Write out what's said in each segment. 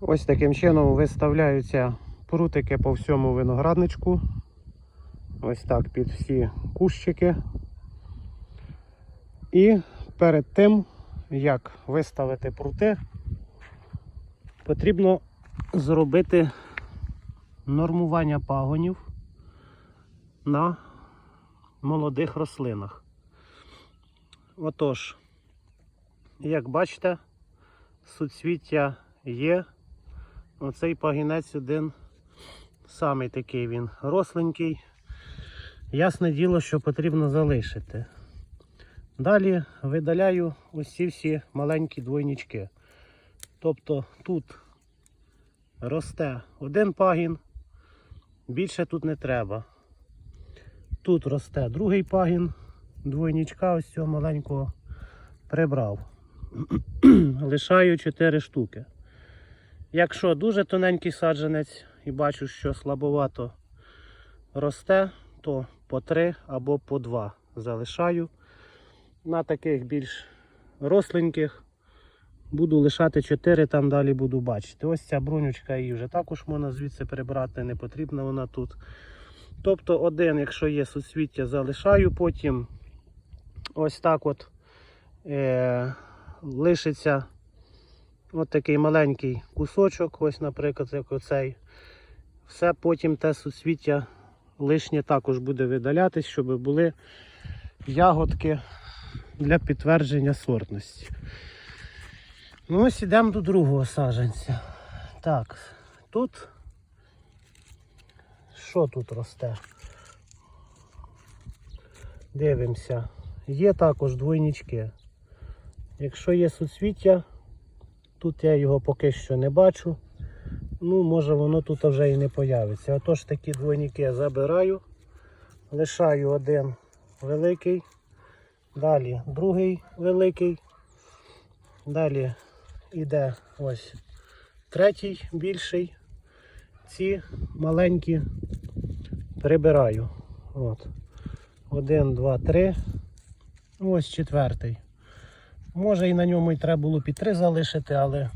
Ось таким чином виставляються прутики по всьому виноградничку. Ось так під всі кущики. І перед тим, як виставити прути, потрібно зробити нормування пагонів на молодих рослинах. Отож, як бачите, суцвіття є. Оцей пагінець один самий такий він росленький. Ясне діло, що потрібно залишити. Далі видаляю ось ці всі маленькі двойнички. Тобто тут росте один пагін, більше тут не треба. Тут росте другий пагін, двойничка ось цього маленького прибрав. Лишаю 4 штуки. Якщо дуже тоненький саджанець і бачу, що слабовато росте, то по 3 або по 2 залишаю. На таких більш росленьких буду лишати 4, там далі буду бачити. Ось ця брунючка її вже також можна звідси прибрати, не потрібна вона тут. Тобто один, якщо є суцвіття, залишаю, потім ось так от е, лишиться от такий маленький кусочок, ось, наприклад, як оцей. Все потім те суцвіття лишнє також буде видалятись, щоб були ягодки для підтвердження сортності. Ну ось ідемо до другого саджанця. Так, тут що тут росте? Дивимося. Є також двойнички. Якщо є суцвіття, тут я його поки що не бачу. Ну, може воно тут вже і не появиться. Отож такі двойники я забираю, лишаю один великий, далі другий великий, далі йде ось третій більший. Ці маленькі прибираю. От. Один, два, три. Ось четвертий. Може і на ньому і треба було під три залишити, але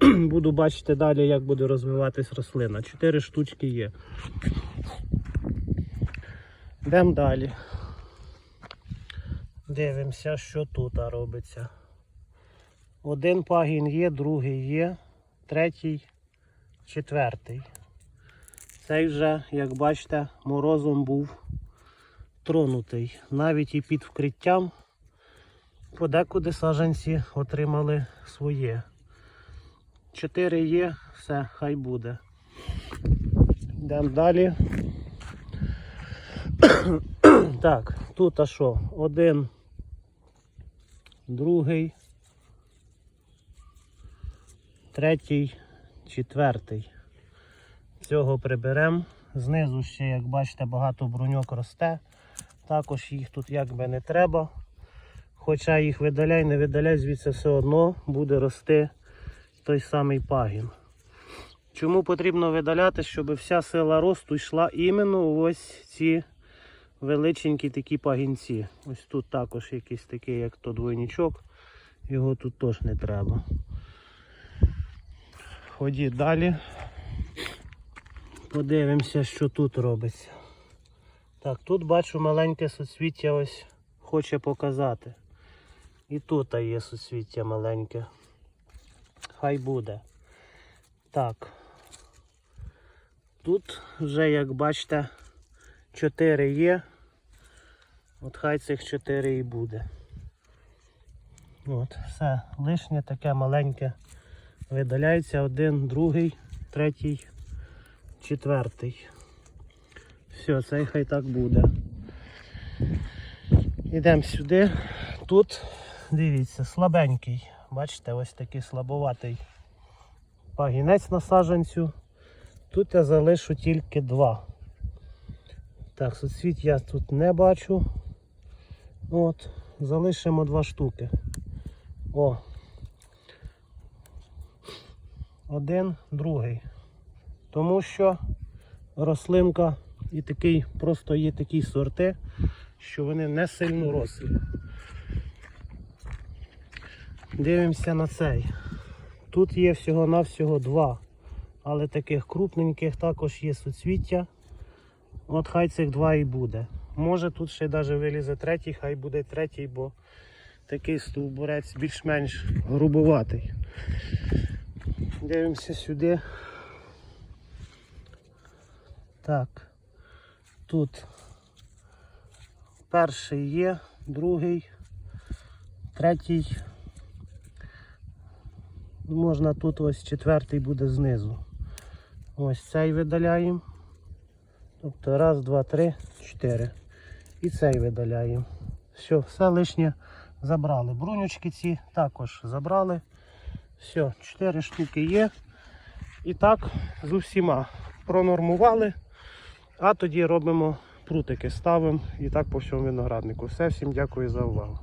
буду бачити далі, як буде розвиватись рослина. Чотири штучки є. Йдемо далі. Дивимося, що тут робиться. Один пагін є, другий є, третій, четвертий. Цей вже, як бачите, морозом був тронутий. Навіть і під вкриттям подекуди саджанці отримали своє. Чотири є, все, хай буде. Йдемо далі. так, тут а що? Один, другий, третій, четвертий. Цього приберемо. Знизу ще, як бачите, багато бруньок росте. Також їх тут якби не треба. Хоча їх видаляй, не видаляй, звідси все одно буде рости той самий пагін. Чому потрібно видаляти, щоб вся сила росту йшла іменно ось ці величенькі такі пагінці. Ось тут також якийсь такий, як то двойничок. Його тут теж не треба. Ходіть далі. Подивимося, що тут робиться. Так, тут бачу маленьке суцвіття ось хоче показати. І тут є суцвіття маленьке. Хай буде. Так. Тут вже, як бачите, 4 є. От хай цих 4 і буде. От, все, лишнє таке маленьке. Видаляється один, другий, третій, четвертий. Все, цей хай так буде. Йдемо сюди. Тут, дивіться, слабенький. Бачите, ось такий слабоватий пагінець на саджанцю. Тут я залишу тільки два. Так, соцвіт я тут не бачу. От, залишимо два штуки. О. Один, другий. Тому що рослинка і такий, просто є такі сорти, що вони не сильно рослі. Дивимося на цей. Тут є всього-навсього два. Але таких крупненьких також є суцвіття. От хай цих два і буде. Може тут ще навіть вилізе третій, хай буде третій, бо такий стовбурець більш-менш грубуватий. Дивимося сюди. Так. Тут перший є, другий, третій. Можна тут ось четвертий буде знизу. Ось цей видаляємо. Тобто раз, два, три, чотири. І цей видаляємо. Все, все лишнє забрали. Брунючки ці також забрали. Все, чотири штуки є. І так з усіма пронормували. А тоді робимо прутики, ставимо і так по всьому винограднику. Все, всім дякую за увагу.